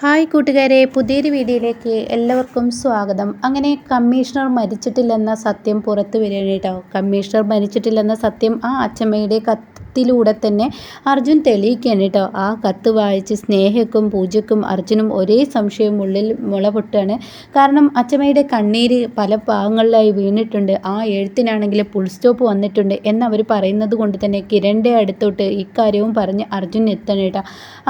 Hi കൂട്ടുകാരെ പുതിയൊരു വീഡിയോയിലേക്ക് എല്ലാവർക്കും സ്വാഗതം. അങ്ങനെ കമ്മീഷണർ മരിച്ചിട്ടില്ലെന്ന സത്യം പുറത്തു വരികയാണ് കേട്ടോ കമ്മീഷണർ മരിച്ചിട്ടില്ലെന്ന സത്യം ആ അച്ഛമ്മയുടെ കത്ത് കത്തിലൂടെ തന്നെ അർജുൻ തെളിയിക്കുകയാണ് കേട്ടോ. ആ കത്ത് വായിച്ച് സ്നേഹക്കും പൂജക്കും അർജുനും ഒരേ സംശയം ഉള്ളിൽ മുളപൊട്ടാണ്. കാരണം അച്ചമ്മയുടെ കണ്ണീര് പല ഭാഗങ്ങളിലായി വീണിട്ടുണ്ട്. ആ എഴുത്തിനാണെങ്കിൽ ഫുൾ സ്റ്റോപ്പ് വന്നിട്ടുണ്ട് എന്നവർ പറയുന്നത് കൊണ്ട് തന്നെ കിരണിന്റെ അടുത്തോട്ട് ഇക്കാര്യവും പറഞ്ഞ് അർജുൻ എത്തണം കേട്ടോ.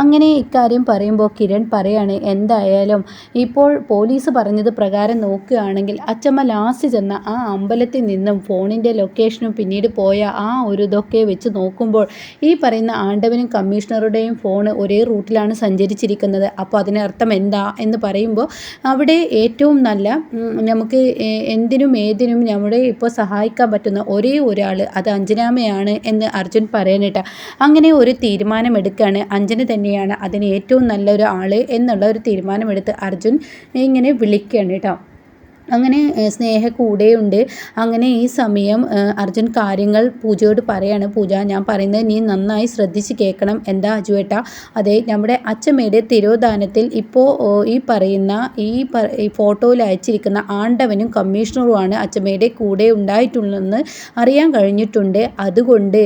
അങ്ങനെ ഇക്കാര്യം പറയുമ്പോൾ കിരൺ പറയാണ് എന്തായാലും ഇപ്പോൾ പോലീസ് പറഞ്ഞത് പ്രകാരം നോക്കുകയാണെങ്കിൽ അച്ചമ്മ ലാസ്റ്റ് ചെന്ന ആ അമ്പലത്തിൽ നിന്നും ഫോണിന്റെ ലൊക്കേഷനും പിന്നീട് പോയ ആ ഒരു ഇതൊക്കെ വെച്ച് നോക്കുമ്പോൾ നോക്കുമ്പോൾ ഈ പറയുന്ന ആണ്ടവനും കമ്മീഷണറുടെയും ഫോൺ ഒരേ റൂട്ടിലാണ് സഞ്ചരിച്ചിരിക്കുന്നത്. അപ്പോൾ അതിനർത്ഥം എന്താ എന്ന് പറയുമ്പോൾ അവിടെ ഏറ്റവും നല്ല നമുക്ക് എന്തിനും ഏതിനും നമ്മുടെ ഇപ്പോൾ സഹായിക്കാൻ പറ്റുന്ന ഒരേ ഒരാൾ അത് അഞ്ജനാമയാണ് എന്ന് അർജുൻ പറയാനിട്ട അങ്ങനെ ഒരു തീരുമാനമെടുക്കുകയാണ്. അഞ്ജന തന്നെയാണ് അതിന് ഏറ്റവും നല്ലൊരു ആൾ എന്നുള്ള ഒരു തീരുമാനമെടുത്ത് അർജുൻ ഇങ്ങനെ വിളിക്കുകയാണ് കേട്ടോ. അങ്ങനെ സ്നേഹ കൂടെയുണ്ട് അങ്ങനെ ഈ സമയം അർജുൻ കാര്യങ്ങൾ പൂജയോട് പറയാണ്. പൂജ ഞാൻ പറയുന്നത് നീ നന്നായി ശ്രദ്ധിച്ച് കേൾക്കണം. എന്താ അജുവേട്ട? അതെ നമ്മുടെ അച്ചമ്മയുടെ തിരോധാനത്തിൽ ഇപ്പോൾ ഈ പറയുന്ന ഈ ഫോട്ടോയിൽ അയച്ചിരിക്കുന്ന ആണ്ടവനും കമ്മീഷണറുമാണ് അച്ചമ്മയുടെ കൂടെ ഉണ്ടായിട്ടുള്ളതെന്ന് അറിയാൻ കഴിഞ്ഞിട്ടുണ്ട്. അതുകൊണ്ട്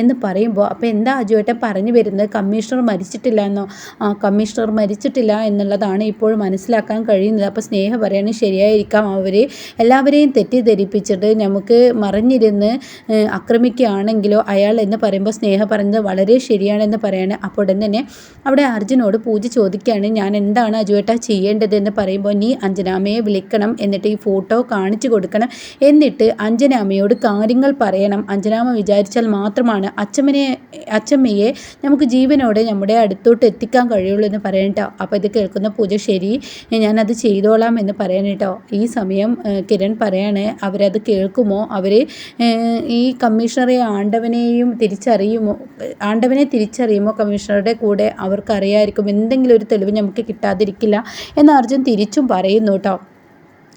എന്ന് പറയുമ്പോൾ അപ്പോൾ എന്താ അജുവേട്ട പറഞ്ഞു വരുന്നത്? കമ്മീഷണർ മരിച്ചിട്ടില്ല എന്നോ? ആ കമ്മീഷണർ മരിച്ചിട്ടില്ല എന്നുള്ളതാണ് ഇപ്പോൾ മനസ്സിലാക്കാൻ കഴിയുന്നത്. അപ്പോൾ സ്നേഹ പറയാണ് ശരിയായിരിക്കും. ആയിരിക്കാം അവർ എല്ലാവരെയും തെറ്റിദ്ധരിപ്പിച്ചിട്ട് നമുക്ക് മറിഞ്ഞിരുന്ന് ആക്രമിക്കുകയാണെങ്കിലോ അയാൾ എന്ന് പറയുമ്പോൾ സ്നേഹ പറഞ്ഞത് വളരെ ശരിയാണെന്ന് പറയാണ്. അപ്പോൾ ഉടൻ തന്നെ അവിടെ അർജുനോട് പൂജ ചോദിക്കുകയാണ് ഞാൻ എന്താണ് അജുവേട്ട ചെയ്യേണ്ടതെന്ന് പറയുമ്പോൾ നീ അഞ്ജനാമയെ വിളിക്കണം എന്നിട്ട് ഈ ഫോട്ടോ കാണിച്ചു കൊടുക്കണം. എന്നിട്ട് അഞ്ജനാമയോട് കാര്യങ്ങൾ പറയണം. അഞ്ജനാമ വിചാരിച്ചാൽ മാത്രമാണ് അച്ഛമ്മനെ അച്ഛമ്മയെ നമുക്ക് ജീവനോടെ നമ്മുടെ അടുത്തോട്ട് എത്തിക്കാൻ കഴിയുള്ളൂ എന്ന് പറയട്ടോ അപ്പോൾ ഇത് കേൾക്കുന്ന പൂജ ശരി ഞാനത് ചെയ്തോളാം എന്ന് പറയണം ഈ സമയം കിരൺ പറയാണ് അവരത് കേൾക്കുമോ? അവർ ഈ കമ്മീഷണറെ ആണ്ടവനെയും തിരിച്ചറിയുമോ? ആണ്ടവനെ തിരിച്ചറിയുമോ കമ്മീഷണറുടെ കൂടെ? അവർക്കറിയായിരിക്കും. എന്തെങ്കിലും ഒരു തെളിവ് നമുക്ക് കിട്ടാതിരിക്കില്ല എന്ന് അർജുൻ തിരിച്ചും പറയുന്നു കേട്ടോ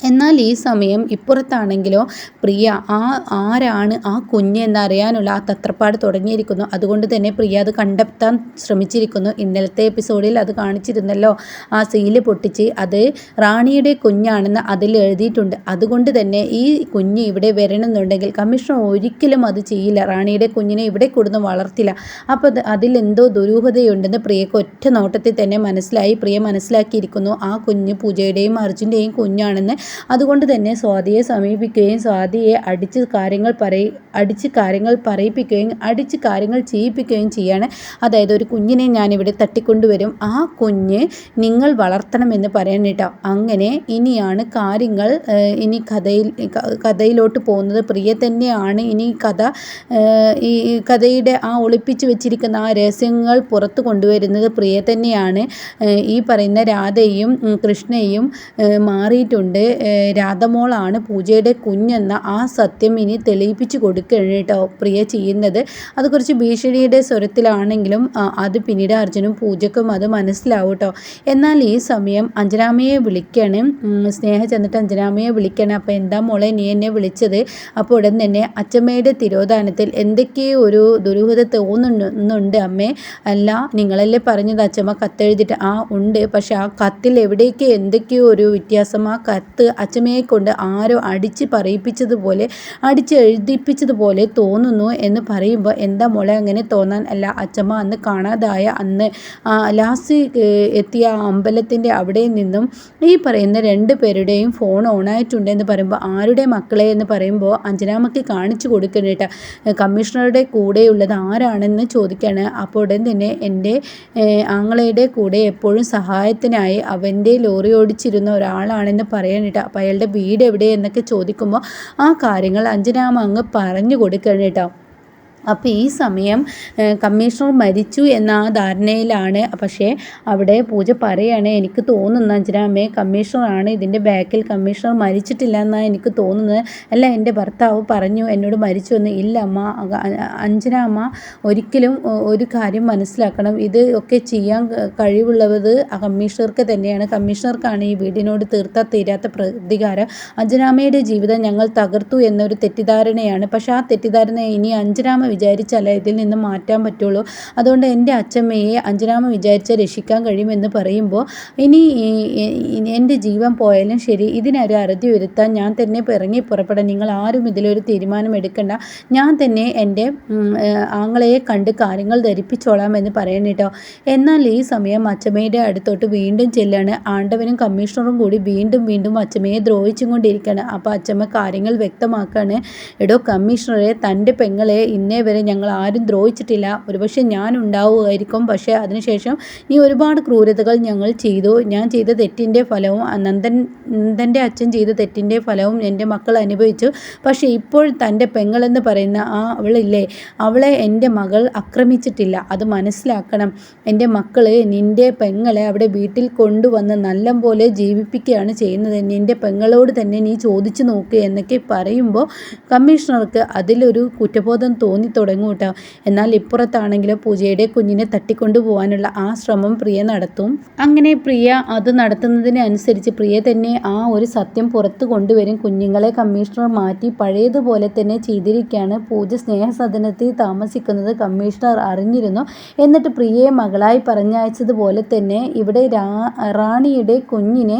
എന്നാൽ ഈ സമയം ഇപ്പുറത്താണെങ്കിലോ പ്രിയ ആ ആരാണ് ആ കുഞ്ഞ് എന്നറിയാനുള്ള ആ തത്രപ്പാട് തുടങ്ങിയിരിക്കുന്നു. അതുകൊണ്ട് തന്നെ പ്രിയ അത് കണ്ടെത്താൻ ശ്രമിച്ചിരിക്കുന്നു. ഇന്നലത്തെ എപ്പിസോഡിൽ അത് കാണിച്ചിരുന്നല്ലോ. ആ സീൽ പൊട്ടിച്ച് അത് റാണിയുടെ കുഞ്ഞാണെന്ന് അതിൽ എഴുതിയിട്ടുണ്ട്. അതുകൊണ്ട് തന്നെ ഈ കുഞ്ഞ് ഇവിടെ വരണമെന്നുണ്ടെങ്കിൽ കമ്മീഷൻ ഒരിക്കലും അത് ചെയ്യില്ല. റാണിയുടെ കുഞ്ഞിനെ ഇവിടെ കൊടുന്ന് വളർത്തില്ല. അപ്പോൾ അതിലെന്തോ ദുരൂഹതയുണ്ടെന്ന് പ്രിയക്ക് ഒറ്റ നോട്ടത്തിൽ തന്നെ മനസ്സിലായി. പ്രിയ മനസ്സിലാക്കിയിരിക്കുന്നു. ആ കുഞ്ഞ് പൂജയുടെയും അർജുന്റെയും കുഞ്ഞാണെന്ന് അതുകൊണ്ട് തന്നെ സ്വാതിയെ സമീപിക്കുകയും സ്വാതിയെ അടിച്ച് കാര്യങ്ങൾ പറയി അടിച്ച് കാര്യങ്ങൾ പറയിപ്പിക്കുകയും അടിച്ച് കാര്യങ്ങൾ ചെയ്യിപ്പിക്കുകയും ചെയ്യാണ്. അതായത് ഒരു കുഞ്ഞിനെ ഞാനിവിടെ തട്ടിക്കൊണ്ടുവരും. ആ കുഞ്ഞ് നിങ്ങൾ വളർത്തണമെന്ന് പറയാൻ കേട്ടോ. അങ്ങനെ ഇനിയാണ് കാര്യങ്ങൾ ഇനി കഥയിൽ കഥയിലോട്ട് പോകുന്നത്. പ്രിയ തന്നെയാണ് ഇനി കഥ ഈ കഥയുടെ ആ ഒളിപ്പിച്ച് വെച്ചിരിക്കുന്ന ആ രഹസ്യങ്ങൾ പുറത്തു കൊണ്ടുവരുന്നത് പ്രിയ തന്നെയാണ്. ഈ പറയുന്ന രാധയും കൃഷ്ണയും മാറിയിട്ടുണ്ട്. രാധമോളാണ് പൂജയുടെ കുഞ്ഞെന്ന ആ സത്യം ഇനി തെളിയിപ്പിച്ചു കൊടുക്കുകയാണ് പ്രിയ ചെയ്യുന്നത്. അത് കുറച്ച് ഭീഷണിയുടെ സ്വരത്തിലാണെങ്കിലും അത് പിന്നീട് അർജുനും പൂജക്കും അത് മനസ്സിലാവും എന്നാൽ ഈ സമയം അഞ്ജനാമയെ വിളിക്കണം. സ്നേഹ ചെന്നിട്ട് അഞ്ജനാമയെ വിളിക്കണം. അപ്പോൾ എന്താ മോളെ നീ എന്നെ വിളിച്ചത്? അപ്പോൾ ഉടൻ തന്നെ അച്ചമ്മയുടെ തിരോധാനത്തിൽ എന്തൊക്കെയോ ഒരു ദുരൂഹത തോന്നുന്നുണ്ട് അമ്മേ. അല്ല നിങ്ങളല്ലേ പറഞ്ഞത് അച്ചമ്മ കത്തെഴുതിയിട്ട് ആ ഉണ്ട്. പക്ഷെ ആ കത്തിൽ എവിടേക്ക് എന്തൊക്കെയോ ഒരു വ്യത്യാസം ആ കത്ത് അച്ചമ്മയെ കൊണ്ട് ആരോ അടിച്ച് പറയിപ്പിച്ചതുപോലെ അടിച്ച് എഴുതിപ്പിച്ചതുപോലെ തോന്നുന്നു എന്ന് പറയുമ്പോൾ എന്താ മോളെ അങ്ങനെ തോന്നാൻ? അല്ല അച്ചമ്മ അന്ന് കാണാതായ അന്ന് ലാസ്റ്റ് എത്തിയ അമ്പലത്തിന്റെ അവിടെ നിന്നും ഈ പറയുന്ന രണ്ട് പേരുടെയും ഫോൺ ഓണായിട്ടുണ്ട് എന്ന് പറയുമ്പോൾ ആരുടെ മക്കളെ എന്ന് പറയുമ്പോൾ അഞ്ജനാമ്മക്ക് കാണിച്ചു കൊടുക്കണേട്ട കമ്മീഷണറുടെ കൂടെയുള്ളത് ആരാണെന്ന് ചോദിക്കുകയാണ് അപ്പോൾ ഉടൻ തന്നെ എന്റെ ആങ്ങളയുടെ കൂടെ എപ്പോഴും സഹായത്തിനായി അവന്റെ ലോറി ഓടിച്ചിരുന്ന ഒരാളാണെന്ന് പറയാനിട്ട് അപ്പോൾ അയാളുടെ വീട് എവിടെ എന്നൊക്കെ ചോദിക്കുമ്പോൾ ആ കാര്യങ്ങൾ അഞ്ജന അങ്ങ് പറഞ്ഞു കൊടുക്കണം കേട്ടോ അപ്പോൾ ഈ സമയം കമ്മീഷണർ മരിച്ചു എന്ന ആ ധാരണയിലാണ്. പക്ഷേ അവിടെ പൂജ പറയുകയാണ് എനിക്ക് തോന്നുന്ന അഞ്ജനാമ്മേ കമ്മീഷണറാണ്. ഇതിന്റെ ബാക്കിൽ കമ്മീഷണർ മരിച്ചിട്ടില്ല എന്നാണ് എനിക്ക് തോന്നുന്നത്. അല്ല എന്റെ ഭർത്താവ് പറഞ്ഞു എന്നോട് മരിച്ചു എന്ന്. ഇല്ല അമ്മ അഞ്ജന അമ്മ ഒരിക്കലും ഒരു കാര്യം മനസ്സിലാക്കണം. ഇത് ഒക്കെ ചെയ്യാൻ കഴിവുള്ളത് കമ്മീഷണർക്ക് തന്നെയാണ്. കമ്മീഷണർക്കാണ് ഈ വീടിനോട് തീർത്താൽ തീരാത്ത പ്രതികാരം. അഞ്ജനാമ്മയുടെ ജീവിതം ഞങ്ങൾ തകർത്തു എന്നൊരു തെറ്റിദ്ധാരണയാണ്. പക്ഷേ ആ തെറ്റിദ്ധാരണ ഇനി അഞ്ജനാമ വിചാരിച്ചാലേ ഇതിൽ നിന്ന് മാറ്റാൻ പറ്റുള്ളൂ. അതുകൊണ്ട് എന്റെ അച്ഛമ്മയെ അഞ്ജനാമ വിചാരിച്ച രക്ഷിക്കാൻ കഴിയുമെന്ന് പറയുമ്പോൾ ഇനി എന്റെ ജീവൻ പോയാലും ശരി ഇതിനൊരു അറുതി വരുത്താൻ ഞാൻ തന്നെ ഇറങ്ങി പുറപ്പെടാൻ നിങ്ങൾ ആരും ഇതിലൊരു തീരുമാനം എടുക്കണ്ട. ഞാൻ തന്നെ എന്റെ ആങ്ങളയെ കണ്ട് കാര്യങ്ങൾ ധരിപ്പിച്ചോളാം എന്ന് പറയണം കേട്ടോ. എന്നാൽ ഈ സമയം അച്ചമ്മയുടെ അടുത്തോട്ട് വീണ്ടും ചെല്ലാണ്. ആണ്ടവനും കമ്മീഷണറും കൂടി വീണ്ടും വീണ്ടും അച്ചമ്മയെ ദ്രോഹിച്ചും കൊണ്ടിരിക്കുകയാണ് അപ്പോൾ അച്ചമ്മ കാര്യങ്ങൾ വ്യക്തമാക്കാണ്. എടോ കമ്മീഷണറെ തന്റെ പെങ്ങളെ ഇന്നേ വരെ ഞങ്ങൾ ആരും ദ്രോഹിച്ചിട്ടില്ല. ഒരുപക്ഷെ ഞാൻ ഉണ്ടാവുമായിരിക്കും. പക്ഷേ അതിനുശേഷം നീ ഒരുപാട് ക്രൂരതകൾ ഞങ്ങൾ ചെയ്തു. ഞാൻ ചെയ്ത തെറ്റിന്റെ ഫലവും നന്ദൻ നന്ദന്റെ അച്ഛൻ ചെയ്ത തെറ്റിന്റെ ഫലവും എന്റെ മക്കൾ അനുഭവിച്ചു. പക്ഷേ ഇപ്പോൾ തന്റെ പെങ്ങളെന്ന് പറയുന്ന ആ അവളില്ലേ അവളെ എന്റെ മകൾ ആക്രമിച്ചിട്ടില്ല. അത് മനസ്സിലാക്കണം. എന്റെ മക്കൾ നിന്റെ പെങ്ങളെ അവിടെ വീട്ടിൽ കൊണ്ടുവന്ന് നല്ല പോലെ ജീവിപ്പിക്കുകയാണ് ചെയ്യുന്നത്. നിന്റെ പെങ്ങളോട് തന്നെ നീ ചോദിച്ചു നോക്കുക എന്നൊക്കെ പറയുമ്പോൾ കമ്മീഷണർക്ക് അതിലൊരു കുറ്റബോധം തോന്നി തുടങ്ങും കേട്ടോ. എന്നാൽ ഇപ്പുറത്താണെങ്കിലും പൂജയുടെ കുഞ്ഞിനെ തട്ടിക്കൊണ്ടു പോകാനുള്ള ആ ശ്രമം പ്രിയ നടത്തും. അങ്ങനെ പ്രിയ അത് നടത്തുന്നതിനനുസരിച്ച് പ്രിയ തന്നെ ആ ഒരു സത്യം പുറത്തു കൊണ്ടുവരും. കുഞ്ഞുങ്ങളെ കമ്മീഷണർ മാറ്റി പഴയതുപോലെ തന്നെ ചെയ്തിരിക്കുകയാണ്. പൂജ സ്നേഹസദനത്തിൽ താമസിക്കുന്നത് കമ്മീഷണർ അറിഞ്ഞിരുന്നു. എന്നിട്ട് പ്രിയയെ മകളായി പറഞ്ഞയച്ചതുപോലെ തന്നെ ഇവിടെ റാണിയുടെ കുഞ്ഞിനെ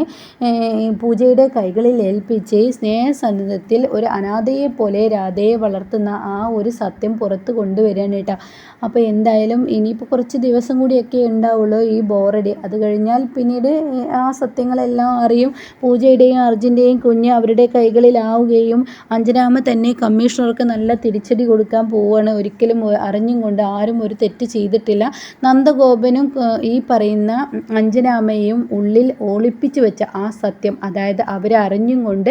പൂജയുടെ കൈകളിൽ ഏൽപ്പിച്ച് സ്നേഹസന്നിധത്തിൽ ഒരു അനാഥയെ പോലെ രാധയെ വളർത്തുന്ന ആ ഒരു സത്യം പുറത്ത് കൊണ്ടുവരികയാണ് കേട്ടോ. അപ്പോൾ എന്തായാലും ഇനിയിപ്പോൾ കുറച്ച് ദിവസം കൂടിയൊക്കെ ഉണ്ടാവുള്ളൂ ഈ ബോറടി. അത് കഴിഞ്ഞാൽ പിന്നീട് ആ സത്യങ്ങളെല്ലാം അറിയും. പൂജയുടെയും അർജുന്റെയും കുഞ്ഞ് അവരുടെ കൈകളിലാവുകയും അഞ്ജനാമ തന്നെ കമ്മീഷണർക്ക് നല്ല തിരിച്ചടി കൊടുക്കാൻ പോവുകയാണ്. ഒരിക്കലും അറിഞ്ഞും കൊണ്ട് ആരും ഒരു തെറ്റ് ചെയ്തിട്ടില്ല. നന്ദഗോപനും ഈ പറയുന്ന അഞ്ജനാമയും ഉള്ളിൽ ഒളിപ്പിച്ചു വെച്ച ആ സത്യം അതായത് അവരെ അറിഞ്ഞും കൊണ്ട്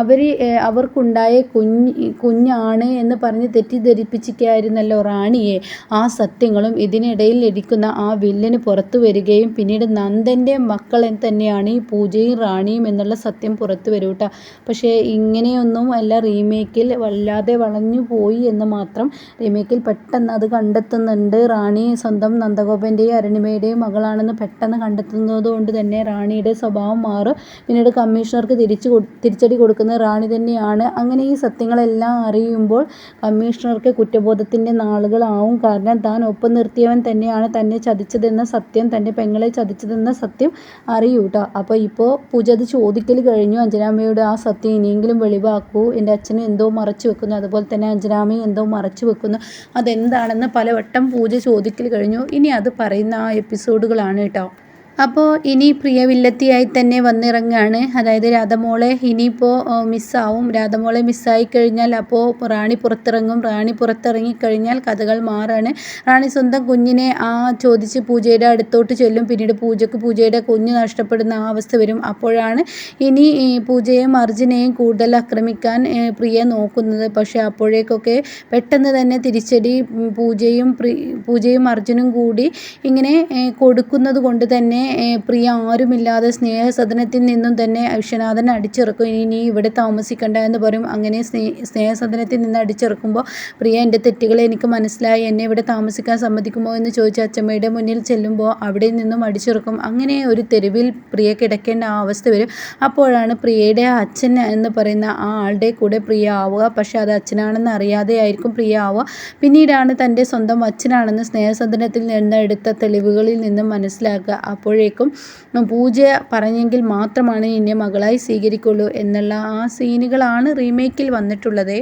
അവർ അവർക്കുണ്ടായ കുഞ്ഞ് കുഞ്ഞാണ് എന്ന് പറഞ്ഞ് തെറ്റിദ്ധരിപ്പിച്ചിരിക്കുകയായിരുന്നല്ലോ റാണിയെ. ആ സത്യങ്ങളും ഇതിനിടയിൽ ഇരിക്കുന്ന ആ വില്ലന് പുറത്തു വരികയും പിന്നീട് നന്ദന്റെ മക്കൾ തന്നെയാണ് ഈ പൂജയും റാണിയും എന്നുള്ള സത്യം പുറത്തു വരും കേട്ടോ പക്ഷേ ഇങ്ങനെയൊന്നും അല്ല റീമേക്കിൽ വല്ലാതെ വളഞ്ഞു പോയി എന്ന് മാത്രം റീമേക്കിൽ പെട്ടെന്ന് അത് കണ്ടെത്തുന്നുണ്ട്. റാണി സ്വന്തം നന്ദഗോപന്റെയും അരുണിമയുടെയും മകളാണെന്ന് പെട്ടെന്ന് കണ്ടെത്തുന്നത് കൊണ്ട് തന്നെ റാണിയുടെ സ്വഭാവം മാറും. പിന്നീട് കമ്മീഷണർക്ക് തിരിച്ചു തിരിച്ചടി കൊടുക്കുന്നത് റാണി തന്നെയാണ്. അങ്ങനെ ഈ സത്യങ്ങളെല്ലാം അറിയുമ്പോൾ കമ്മീഷണർക്ക് കുറ്റബോധത്തിന്റെ നാളുകളാവും. കാരണം താൻ ഒപ്പം നിർത്തിയവൻ തന്നെയാണ് തന്നെ ചതിച്ചതെന്ന സത്യം തന്റെ പെങ്ങളെ ചതിച്ചതെന്ന സത്യം അറിയൂ കേട്ടോ അപ്പോൾ ഇപ്പോൾ പൂജ അത് ചോദിക്കൽ കഴിഞ്ഞു. അഞ്ജനാമ്മയോട് ആ സത്യം ഇനിയെങ്കിലും വെളിവാക്കൂ. എന്റെ അച്ഛനും എന്തോ മറച്ചു വെക്കുന്നു. അതുപോലെ തന്നെ അഞ്ജനാമ്മയും എന്തോ മറച്ചു വെക്കുന്നു. അതെന്താണെന്ന് പലവട്ടം പൂജ ചോദിക്കൽ കഴിഞ്ഞു. ഇനി അത് പറയുന്ന ആ എപ്പിസോഡുകളാണ് കേട്ടോ അപ്പോൾ ഇനി പ്രിയ വില്ലത്തിയായി തന്നെ വന്നിറങ്ങുകയാണ് അതായത് രാധമോളെ ഇനിയിപ്പോൾ മിസ്സാവും. രാധമോളെ മിസ്സായി കഴിഞ്ഞാൽ അപ്പോൾ റാണി പുറത്തിറങ്ങും. റാണി പുറത്തിറങ്ങി കഴിഞ്ഞാൽ കഥകൾ മാറാണ്. റാണി സ്വന്തം കുഞ്ഞിനെ ആ ചോദിച്ച് പൂജയുടെ അടുത്തോട്ട് ചൊല്ലും. പിന്നീട് പൂജക്ക് പൂജയുടെ കുഞ്ഞ് നഷ്ടപ്പെടുന്ന ആ അവസ്ഥ വരും. അപ്പോഴാണ് ഇനി പൂജയെയും അർജുനെയും കൂടുതൽ ആക്രമിക്കാൻ പ്രിയ നോക്കുന്നത്. പക്ഷേ അപ്പോഴേക്കൊക്കെ പെട്ടെന്ന് തന്നെ തിരിച്ചടി പൂജയും പൂജയും അർജുനും കൂടി ഇങ്ങനെ കൊടുക്കുന്നത് കൊണ്ട് തന്നെ പ്രിയ ആരുമില്ലാതെ സ്നേഹസദനത്തിൽ നിന്നും തന്നെ വിശ്വനാഥൻ അടിച്ചിറക്കും. ഇനി നീ ഇവിടെ താമസിക്കണ്ട എന്ന് പറയും. അങ്ങനെ സ്നേ സ്നേഹസദനത്തിൽ നിന്ന് അടിച്ചിറക്കുമ്പോൾ പ്രിയ എന്റെ തെറ്റുകളെ എനിക്ക് മനസ്സിലായി. എന്നെ ഇവിടെ താമസിക്കാൻ സമ്മതിക്കുമോ എന്ന് ചോദിച്ച അച്ചമ്മയുടെ മുന്നിൽ ചെല്ലുമ്പോൾ അവിടെ നിന്നും അടിച്ചിറക്കും. അങ്ങനെ ഒരു തെരുവിൽ പ്രിയ കിടക്കേണ്ട അവസ്ഥ വരും. അപ്പോഴാണ് പ്രിയയുടെ അച്ഛൻ എന്ന് പറയുന്ന ആ ആളുടെ കൂടെ പ്രിയ ആവുക. പക്ഷേ അത് അച്ഛനാണെന്ന് അറിയാതെയായിരിക്കും പ്രിയ ആവുക. പിന്നീടാണ് തന്റെ സ്വന്തം അച്ഛനാണെന്ന് സ്നേഹസദനത്തിൽ നിന്ന് എടുത്ത തെളിവുകളിൽ നിന്നും മനസ്സിലാക്കുക. അപ്പോൾ അപ്പോഴേക്കും പൂജ പറഞ്ഞെങ്കിൽ മാത്രമാണ് എന്നെ മകളായി സ്വീകരിക്കുള്ളൂ എന്നുള്ള ആ സീനുകളാണ് റീമേക്കിൽ വന്നിട്ടുള്ളത്.